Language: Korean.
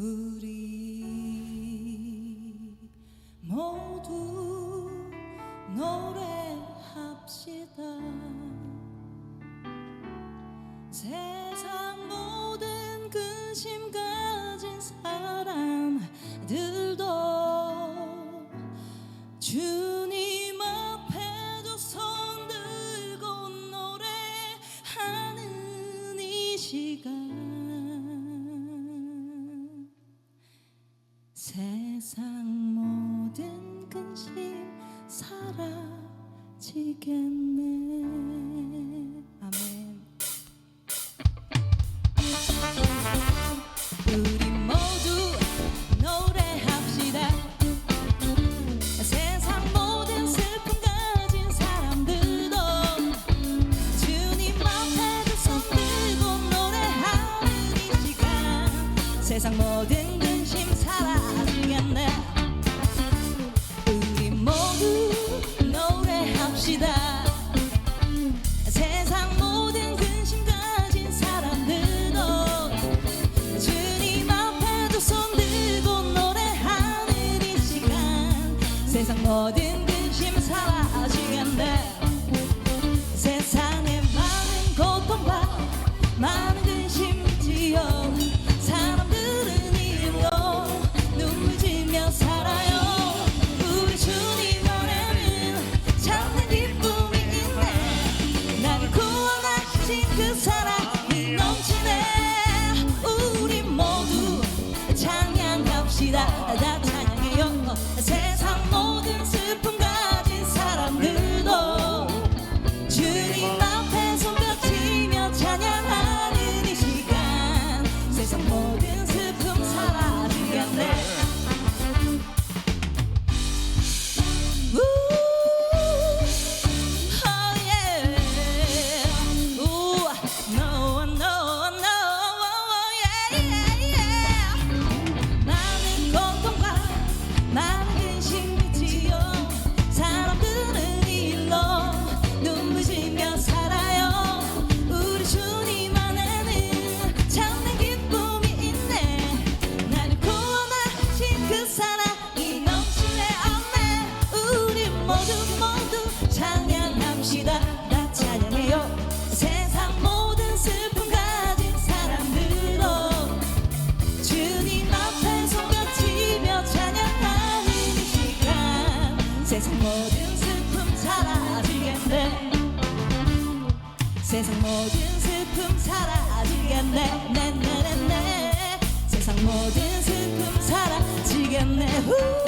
Ooh. 세상 모든 근심 사라지겠네. 우리 모두 노래합시다. 세상 모든 근심 가진 사람들도 주님 앞에도 손 들고 노래하는 이 시간. 세상 모든 a test. 세상 모든 슬픔 사라지겠네. 세상 모든 슬픔 사라지겠네. 네네네네. 세상 모든 슬픔 사라지겠네. 후.